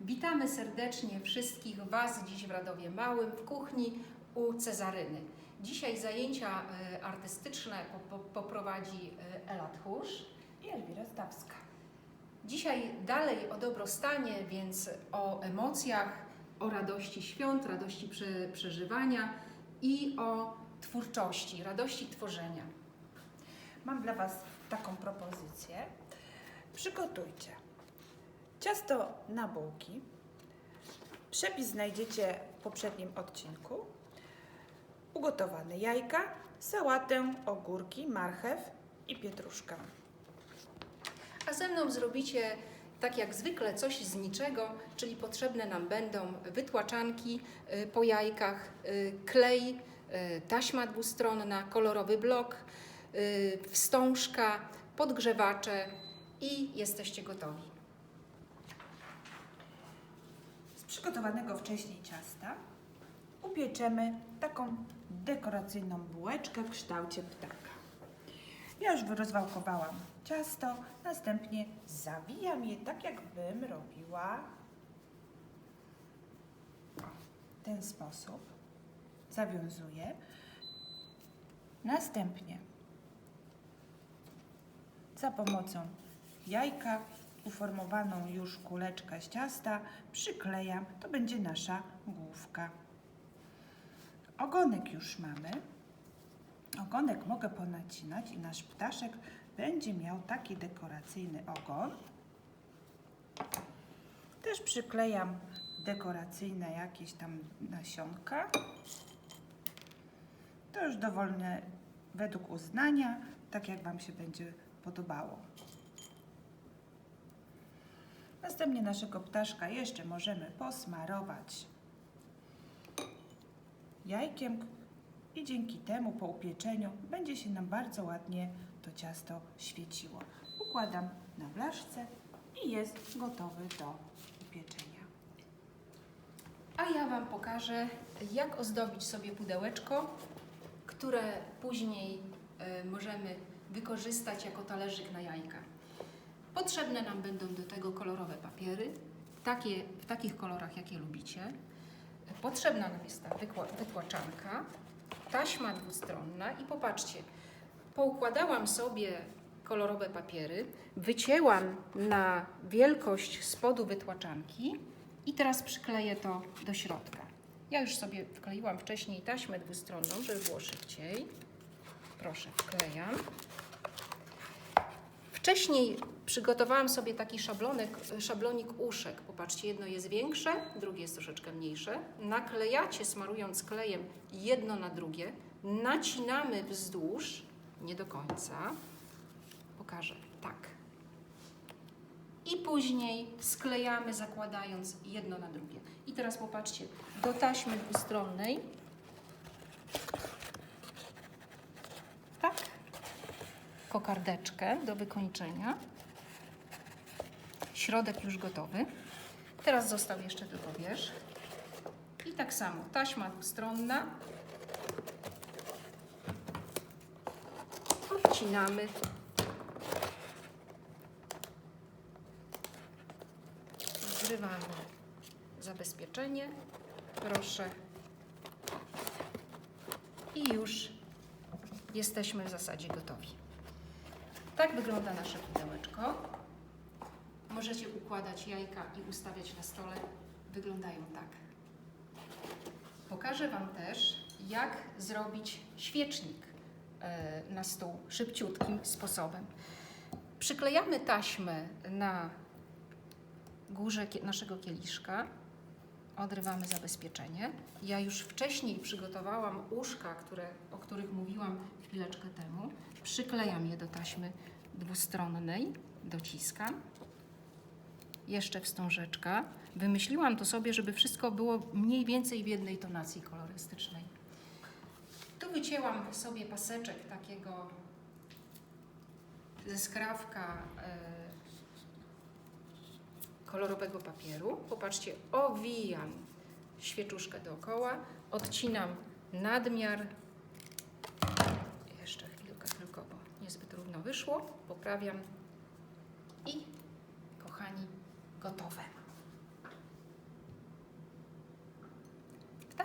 Witamy serdecznie wszystkich Was dziś w Radowie Małym w kuchni u Cezaryny. Dzisiaj zajęcia e, artystyczne po- po- poprowadzi e, Ela Tchórz. i Elwira Stawska. Dzisiaj dalej o dobrostanie, więc o emocjach, o radości świąt, radości prze, przeżywania i o twórczości, radości tworzenia. Mam dla Was taką propozycję. Przygotujcie ciasto na bułki. Przepis znajdziecie w poprzednim odcinku. Ugotowane jajka, sałatę, ogórki, marchew i pietruszkę. A ze mną zrobicie tak jak zwykle coś z niczego, czyli potrzebne nam będą wytłaczanki y, po jajkach, y, klej, y, taśma dwustronna, kolorowy blok, wstążka, podgrzewacze i jesteście gotowi. Z przygotowanego wcześniej ciasta upieczemy taką dekoracyjną bułeczkę w kształcie ptaka. Ja już rozwałkowałam ciasto, następnie zawijam je tak, jakbym robiła w ten sposób. Zawiązuję. Następnie za pomocą jajka uformowaną już kuleczkę z ciasta przyklejam. To będzie nasza główka. Ogonek już mamy. Ogonek mogę ponacinać i nasz ptaszek będzie miał taki dekoracyjny ogon. Też przyklejam dekoracyjne jakieś tam nasionka. To już dowolne według uznania, tak jak Wam się będzie podobało. Następnie naszego ptaszka jeszcze możemy posmarować jajkiem i dzięki temu po upieczeniu będzie się nam bardzo ładnie to ciasto świeciło. Układam na blaszce i jest gotowy do upieczenia. A ja Wam pokażę, jak ozdobić sobie pudełeczko, które później e, możemy wykorzystać jako talerzyk na jajka. Potrzebne nam będą do tego papiery, takie, w takich kolorach, jakie lubicie. Potrzebna nam jest ta wykła- wytłaczanka, taśma dwustronna i popatrzcie, poukładałam sobie kolorowe papiery, wycięłam na wielkość spodu wytłaczanki i teraz przykleję to do środka. Ja już sobie wkleiłam wcześniej taśmę dwustronną, żeby było szybciej. Proszę, wklejam. Wcześniej przygotowałam sobie taki szablonek, szablonik uszek. Popatrzcie, jedno jest większe, drugie jest troszeczkę mniejsze. Naklejacie, smarując klejem jedno na drugie. Nacinamy wzdłuż, nie do końca. Pokażę, tak. I później sklejamy, zakładając jedno na drugie. I teraz popatrzcie, do taśmy dwustronnej. Tak kokardeczkę do wykończenia. Środek już gotowy. Teraz został jeszcze tylko wierzch. I tak samo taśma dwustronna. Odcinamy. Zrywamy zabezpieczenie. Proszę. I już jesteśmy w zasadzie gotowi. Tak wygląda nasze pudełeczko. Możecie układać jajka i ustawiać na stole. Wyglądają tak. Pokażę Wam też, jak zrobić świecznik e, na stół szybciutkim sposobem. Przyklejamy taśmę na górze naszego kieliszka. Odrywamy zabezpieczenie. Ja już wcześniej przygotowałam uszka, które, o których mówiłam chwileczkę temu. Przyklejam je do taśmy dwustronnej, dociskam. Jeszcze wstążeczka. Wymyśliłam to sobie, żeby wszystko było mniej więcej w jednej tonacji kolorystycznej. Tu wycięłam sobie paseczek takiego ze skrawka e, kolorowego papieru. Popatrzcie, owijam świeczuszkę dookoła, odcinam nadmiar. Jeszcze chwilkę tylko, bo niezbyt równo wyszło. Poprawiam i kochani, gotowe.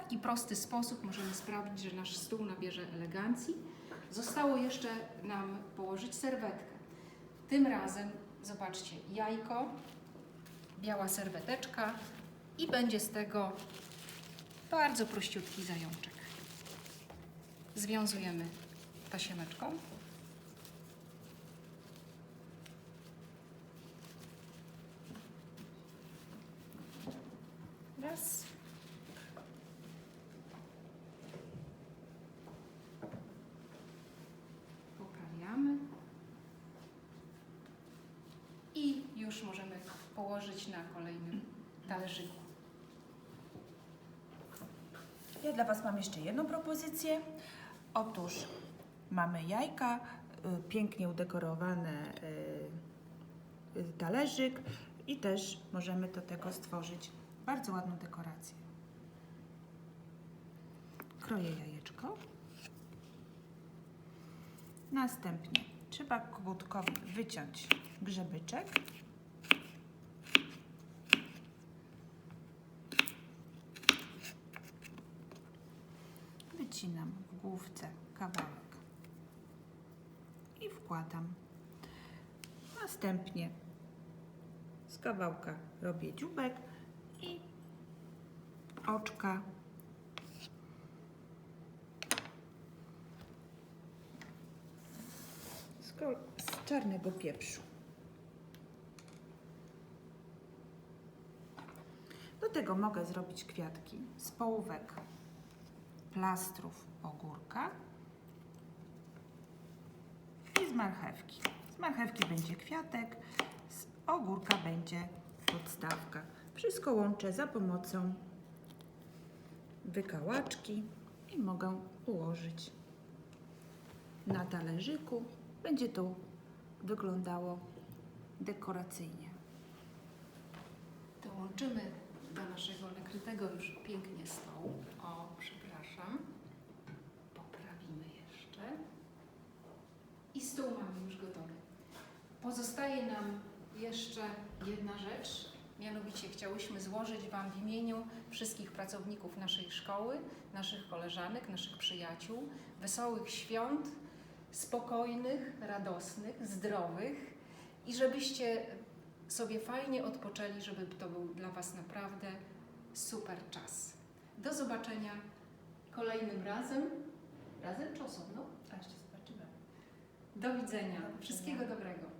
taki prosty sposób możemy sprawić, że nasz stół nabierze elegancji. Zostało jeszcze nam położyć serwetkę. Tym razem, zobaczcie, jajko, biała serweteczka i będzie z tego bardzo prościutki zajączek. Związujemy tasiemeczką. Raz. Poprawiamy. I już możemy położyć na kolejnym talerzyku. Ja dla Was mam jeszcze jedną propozycję. Otóż mamy jajka, y, pięknie udekorowany y, y, talerzyk i też możemy do tego stworzyć bardzo ładną dekorację. Kroję jajeczko. Następnie trzeba kłódkowi wyciąć grzebyczek. Wycinam w główce kawałek i wkładam. Następnie z kawałka robię dziubek i oczka. Z czarnego pieprzu. Do tego mogę zrobić kwiatki z połówek plastrów ogórka i z marchewki. Z marchewki będzie kwiatek, z ogórka będzie podstawka. Wszystko łączę za pomocą wykałaczki i mogę ułożyć na talerzyku. Będzie to wyglądało dekoracyjnie. Dołączymy do naszego nakrytego już pięknie stołu. O, przepraszam. Poprawimy jeszcze. I stół mamy już gotowy. Pozostaje nam jeszcze jedna rzecz. Mianowicie chciałyśmy złożyć Wam w imieniu wszystkich pracowników naszej szkoły, naszych koleżanek, naszych przyjaciół, wesołych świąt, spokojnych, radosnych, zdrowych i żebyście sobie fajnie odpoczęli, żeby to był dla Was naprawdę super czas. Do zobaczenia kolejnym razem. Razem czy osobno? A jeszcze zobaczymy. Do widzenia. Do widzenia. Wszystkiego dobrego.